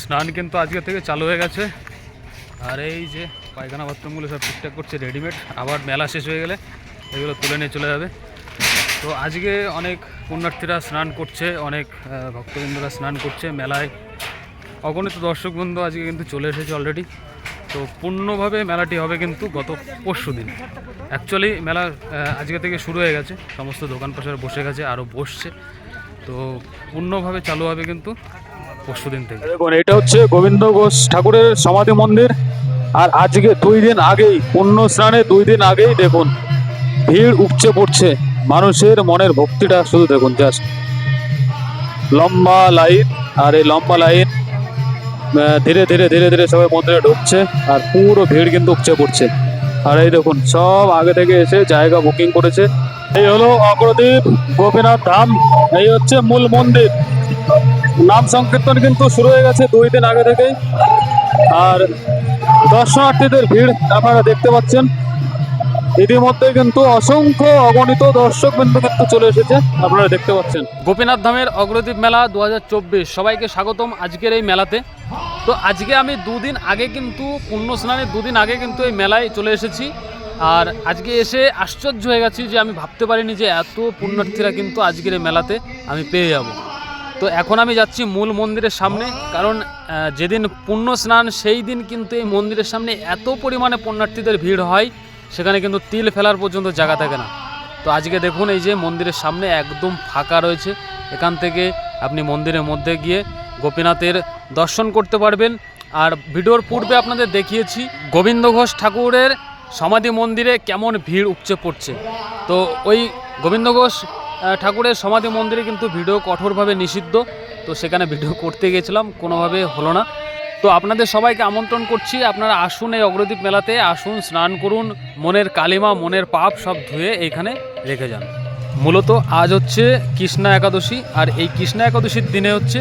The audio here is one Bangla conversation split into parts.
স্নান কিন্তু আজকে থেকে চালু হয়ে গেছে। আর এই যে পায়খানা বাথরুমগুলো সব ঠিকঠাক করছে রেডিমেড আবার মেলা শেষ হয়ে গেলে এগুলো তুলে নিয়ে চলে যাবে। তো আজকে অনেক পুণ্যার্থীরা স্নান করছে, অনেক ভক্তবৃন্দরা স্নান করছে মেলায়। অগণিত দর্শক বন্ধু আজকে কিন্তু চলে এসেছে অলরেডি তো পূর্ণভাবে মেলাটি হবে কিন্তু গত পরশু দিন। অ্যাকচুয়ালি মেলা আজকে থেকে শুরু হয়ে গেছে। সমস্ত দোকান পাশার বসে গেছে আরও বসছে। তো পূর্ণভাবে চালু হবে কিন্তু পরশু দিন থেকে। দেখুন, এটা হচ্ছে গোবিন্দ ঘোষ ঠাকুরের সমাধি মন্দির। আর আজকে দুই দিন আগেই, পুণ্য স্নানে দুই দিন আগেই দেখুন, ভিড় উপচে পড়ছে। মানুষের মনের ভক্তিটা শুধু দেখুন জাস্ট লম্বা লাইন, আর এই লম্বা লাইন ধীরে ধীরে ধীরে ধীরে সবাই মন্দিরে ঢুকছে, আর পুরো ভিড় কিন্তু উপচে পড়ছে। আর এই দেখুন, সব আগে থেকে এসে জায়গা বুকিং করেছে। এই হলো অগ্রদীপ গোপীনাথ ধাম, এই হচ্ছে মূল মন্দির। নাম সংকীর্তন কিন্তু শুরু হয়ে গেছে দুই দিন আগে থেকেই। আর দর্শনার্থীদের ভিড় আপনারা দেখতে পাচ্ছেন। ইতিমধ্যে কিন্তু অসংখ্য অগণিত দর্শক বিন্দু কিন্তু চলে এসেছে, আপনারা দেখতে পাচ্ছেন। গোপীনাথ ধামের অগ্রদীপ মেলা দু হাজার চব্বিশ। সবাইকে স্বাগতম আজকের এই মেলাতে। তো আজকে আমি দুদিন আগে কিন্তু পুণ্য স্নানের দুদিন আগে কিন্তু এই মেলায় চলে এসেছি। আর আজকে এসে আশ্চর্য হয়ে গেছি যে আমি ভাবতে পারিনি যে এত পুণ্যার্থীরা কিন্তু আজকের এই মেলাতে আমি পেয়ে যাব। তো এখন আমি যাচ্ছি মূল মন্দিরের সামনে, কারণ যেদিন পুণ্য স্নান, সেই দিন কিন্তু এই মন্দিরের সামনে এত পরিমাণে পুণ্যার্থীদের ভিড় হয়, সেখানে কিন্তু তিল ফেলার পর্যন্ত জায়গা থাকে না। তো আজকে দেখুন এই যে মন্দিরের সামনে একদম ফাঁকা রয়েছে, এখান থেকে আপনি মন্দিরের মধ্যে গিয়ে গোপীনাথের দর্শন করতে পারবেন। আর ভিডিওর পূর্বে আপনাদের দেখিয়েছি গোবিন্দ ঘোষ ঠাকুরের সমাধি মন্দিরে কেমন ভিড় উপচে পড়ছে। তো ওই গোবিন্দ ঘোষ ঠাকুরের সমাধি মন্দিরে কিন্তু ভিডিও কঠোরভাবে নিষিদ্ধ। তো সেখানে ভিডিও করতে গেছিলাম, কোনোভাবে হলো না। তো আপনাদের সবাইকে আমন্ত্রণ করছি, আপনারা আসুন এই অগ্রদীপ মেলাতে, আসুন, স্নান করুন, মনের কালিমা, মনের পাপ সব ধুয়ে এখানে রেখে যান। মূলত আজ হচ্ছে কৃষ্ণা একাদশী, আর এই কৃষ্ণা একাদশীর দিনে হচ্ছে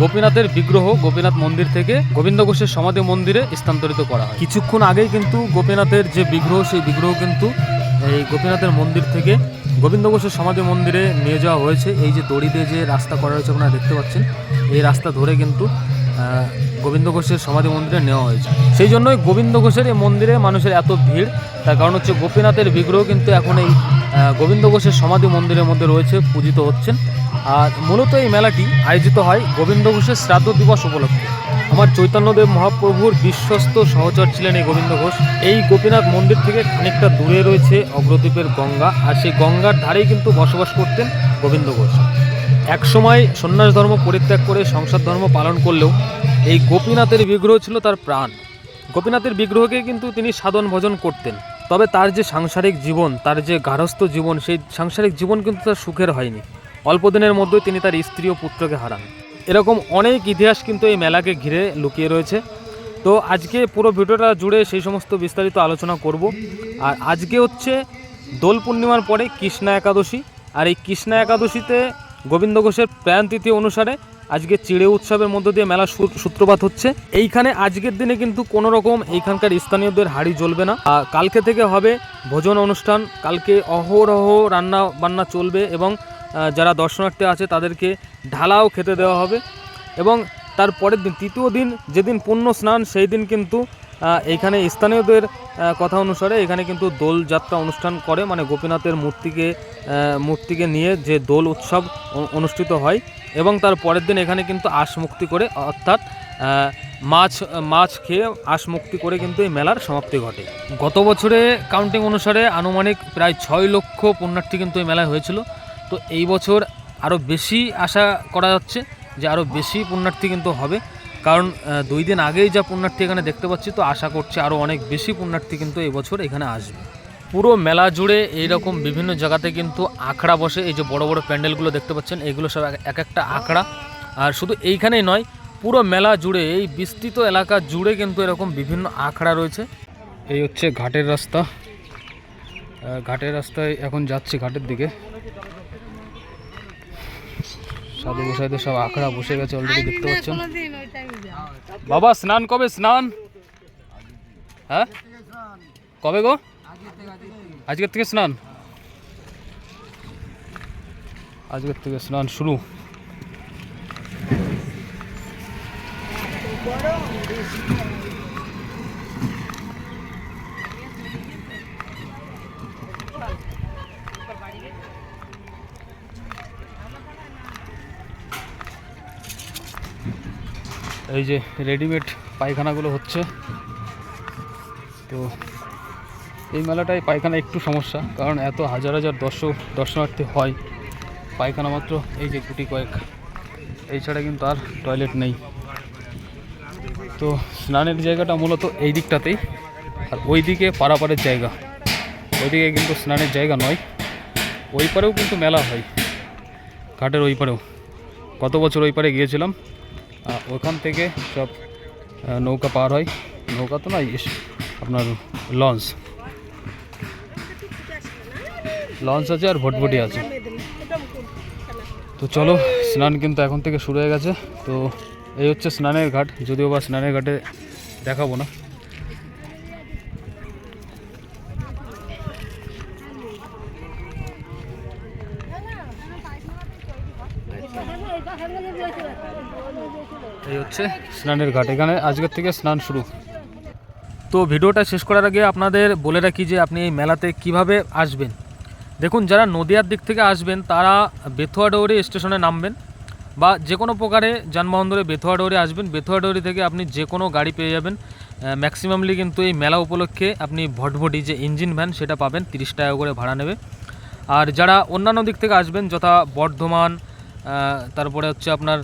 গোপীনাথের বিগ্রহ, গোপীনাথ মন্দির থেকে গোবিন্দ ঘোষের সমাধি মন্দিরে স্থানান্তরিত করা হয়। কিছুক্ষণ আগেই কিন্তু গোপীনাথের যে বিগ্রহ, সেই বিগ্রহ কিন্তু এই গোপীনাথের মন্দির থেকে গোবিন্দ ঘোষের সমাধি মন্দিরে নিয়ে যাওয়া হয়েছে। এই যে দড়ি দিয়ে যে রাস্তা করা হয়েছে আপনারা দেখতে পাচ্ছেন, এই রাস্তা ধরে কিন্তু গোবিন্দ ঘোষের সমাধি মন্দিরে নেওয়া হয়েছে। সেই জন্যই গোবিন্দ ঘোষের এই মন্দিরে মানুষের এত ভিড়। তার কারণ হচ্ছে গোপীনাথের বিগ্রহ কিন্তু এখন এই গোবিন্দ ঘোষের সমাধি মন্দিরের মধ্যে রয়েছে, পূজিত হচ্ছেন। আর মূলত এই মেলাটি আয়োজিত হয় গোবিন্দ ঘোষের শ্রাদ্ধ দিবস উপলক্ষে। আমার চৈতন্যদেব মহাপ্রভুর বিশ্বস্ত সহচর ছিলেন এই গোবিন্দ ঘোষ। এই গোপীনাথ মন্দির থেকে খানিকটা দূরে রয়েছে অগ্রদ্বীপের গঙ্গা, আর সেই গঙ্গার ধারেই কিন্তু বসবাস করতেন গোবিন্দ ঘোষ। একসময় সন্ন্যাস ধর্ম পরিত্যাগ করে সংসার ধর্ম পালন করলেও এই গোপীনাথের বিগ্রহ ছিল তার প্রাণ। গোপীনাথের বিগ্রহকে কিন্তু তিনি সাধন ভজন করতেন। তবে তার যে সাংসারিক জীবন, তার যে গার্হস্থ্য জীবন, সেই সাংসারিক জীবন কিন্তু তার সুখের হয়নি। অল্প দিনের মধ্যেই তিনি তার স্ত্রী ও পুত্রকে হারান। এরকম অনেক ইতিহাস কিন্তু এই মেলাকে ঘিরে লুকিয়ে রয়েছে। তো আজকে পুরো ভিডিওটা জুড়ে সেই সমস্ত বিস্তারিত আলোচনা করব। আর আজকে হচ্ছে দোল পূর্ণিমার পরে কৃষ্ণা একাদশী। আর এই কৃষ্ণা একাদশীতে গোবিন্দ ঘোষের প্রাণ তিথি অনুসারে আজকে চিড়ে উৎসবের মধ্য দিয়ে মেলা সূত্রপাত হচ্ছে। এইখানে আজকের দিনে কিন্তু কোনো রকম এইখানকার স্থানীয়দের হাড়ি জ্বলবে না। কালকে থেকে হবে ভোজন অনুষ্ঠান। কালকে অহরহ রান্না বান্না চলবে এবং যারা দর্শনার্থী আছে তাদেরকে ঢালাও খেতে দেওয়া হবে। এবং তার পরের দিন তৃতীয় দিন যেদিন পুণ্য স্নান সেই দিন কিন্তু আহ, এইখানে স্থানীয়দের কথা অনুসারে এখানে কিন্তু দোল যাত্রা অনুষ্ঠান করে। মানে গোপীনাথের মূর্তিকে মূর্তিকে নিয়ে যে দোল উৎসব অনুষ্ঠিত হয়। এবং তার পরের দিন এখানে কিন্তু আশ মুক্তি করে অর্থাৎ মাছ মাছ খেয়ে আশ মুক্তি করে কিন্তু এই মেলার সমাপ্তি ঘটে। গত বছরে কাউন্টিং অনুসারে আনুমানিক প্রায় ছয় লক্ষ পুণ্যার্থী কিন্তু এই মেলায় হয়েছিল। তো এই বছর আরও বেশি আশা করা যাচ্ছে যে আরও বেশি পুণ্যার্থী কিন্তু হবে। কারণ দুই দিন আগেই যা পুণ্যার্থী এখানে দেখতে পাচ্ছি, তো আশা করছি আরও অনেক বেশি পুণ্যার্থী কিন্তু এই বছর এখানে আসবে। পুরো মেলা জুড়ে এইরকম বিভিন্ন জায়গাতে কিন্তু আখড়া বসে, এই যে বড় বড় প্যান্ডেলগুলো দেখতে পাচ্ছেন, এগুলো সব এক একটা আখড়া। আর শুধু এইখানেই নয়, পুরো মেলা জুড়ে, এই বিস্তৃত এলাকা জুড়ে কিন্তু এরকম বিভিন্ন আখড়া রয়েছে। এই হচ্ছে ঘাটের রাস্তা। ঘাটের রাস্তায় এখন যাচ্ছি ঘাটের দিকে। সাধু গোসাইদের সব আখড়া বসে গেছে অলরেডি দেখতে পাচ্ছেন। বাবা স্নান কবে? স্নান? হ্যাঁ? কবে গো? আজকের থেকে স্নান? আজকের থেকে স্নান শুরু। এই যে রেডিমেড পায়খানাগুলো হচ্ছে। তো এই মেলাটায় পায়খানা একটু সমস্যা, কারণ এত হাজার হাজার দর্শক, দর্শনার্থী হয়। পায়খানা মাত্র এই যে গুটি কয়েক। এই ছাড়া কিন্তু আর টয়লেট নেই। তো স্নানের জায়গাটা মূলত এই দিকটাতেই, আর ওই দিকে পারাপারের জায়গা। ওইদিকে কিন্তু স্নানের জায়গা নয়, ওই পারেও কিন্তু মেলা হয়। ঘাটের ওই পারেও। গত বছর ওই পারে গিয়েছিলাম। ওখান থেকে সব নৌকা পার হয়। নৌকা তো নয় আপনার লঞ্চ। লঞ্চ আছে আর ভটভটি আছে। তো চলো, স্নান কিন্তু এখন থেকে শুরু হয়ে গেছে। তো এই হচ্ছে স্নানের ঘাট, যদিও বা স্নানের ঘাটে দেখাবো না। এই হচ্ছে স্নানের ঘাট। এখানে আজকের থেকে স্নান শুরু। তো ভিডিওটা শেষ করার আগে আপনাদের বলে রাখি যে আপনি এই মেলাতে কীভাবে আসবেন। দেখুন, যারা নদিয়ার দিক থেকে আসবেন, তারা বেথুয়াডৌরি স্টেশনে নামবেন বা যে কোনো প্রকারে যানবাহন ধরে বেথুয়াডৌরি আসবেন। বেথুয়াডৌরি থেকে আপনি যে কোনো গাড়ি পেয়ে যাবেন। ম্যাক্সিমামলি কিন্তু এই মেলা উপলক্ষে আপনি ভটভটি যে ইঞ্জিন ভ্যান সেটা পাবেন, তিরিশ টাকা করে ভাড়া নেবে। আর যারা অন্যান্য দিক থেকে আসবেন, যথা বর্ধমান তারপরে হচ্ছে আপনার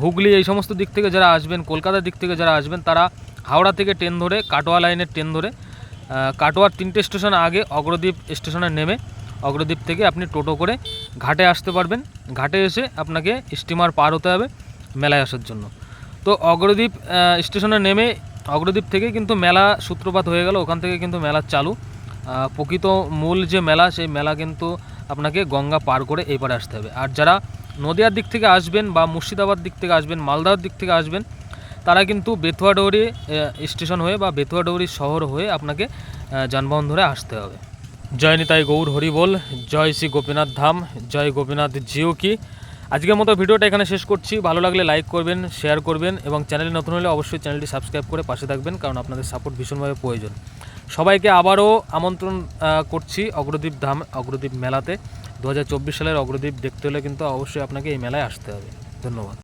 হুগলি এই সমস্ত দিক থেকে যারা আসবেন, কলকাতার দিক থেকে যারা আসবেন, তারা হাওড়া থেকে ট্রেন ধরে, কাটোয়া লাইনের ট্রেন ধরে কাটোয়ার তিনটে স্টেশন আগে অগ্রদ্বীপ স্টেশনে নেমে অগ্রদ্বীপ থেকে আপনি টোটো করে ঘাটে আসতে পারবেন। ঘাটে এসে আপনাকে স্টিমার পার হতে হবে মেলায় আসার জন্য। তো অগ্রদ্বীপ স্টেশনে নেমে অগ্রদ্বীপ থেকে কিন্তু মেলা সূত্রপাত হয়ে গেল। ওখান থেকে কিন্তু মেলা চালু। প্রকৃত মূল যে মেলা, সেই মেলা কিন্তু আপনাকে গঙ্গা পার করে এই পারে আসতে হবে। আর যারা নদিয়ার দিক থেকে আসবেন বা মুর্শিদাবাদ দিক থেকে আসবেন মালদার দিক থেকে আসবেন তারা কিন্তু বেথুয়াডৌরি আহ, স্টেশন হয়ে বা বেথুয়াডৌরি শহর হয়ে আপনাকে যানবাহন ধরে আসতে হবে। জয় নিতাই গৌর হরি বল জয় শ্রী গোপীনাথ ধাম জয় গোপীনাথ জিও কি। আজকের মতো ভিডিওটা এখানে শেষ করছি। ভালো লাগলে লাইক করবেন শেয়ার করবেন এবং চ্যানেলে নতুন হলে অবশ্যই চ্যানেলটি সাবস্ক্রাইব করে পাশে থাকবেন কারণ আপনাদের সাপোর্ট ভীষণভাবে প্রয়োজন। সবাইকে আবারও আমন্ত্রণ করছি অগ্রদ্বীপ ধাম অগ্রদ্বীপ মেলাতে। দু হাজার চব্বিশ সালের অগ্রদ্বীপ দেখতে হলে কিন্তু অবশ্যই আপনাকে এই মেলায় আসতে হবে। ধন্যবাদ।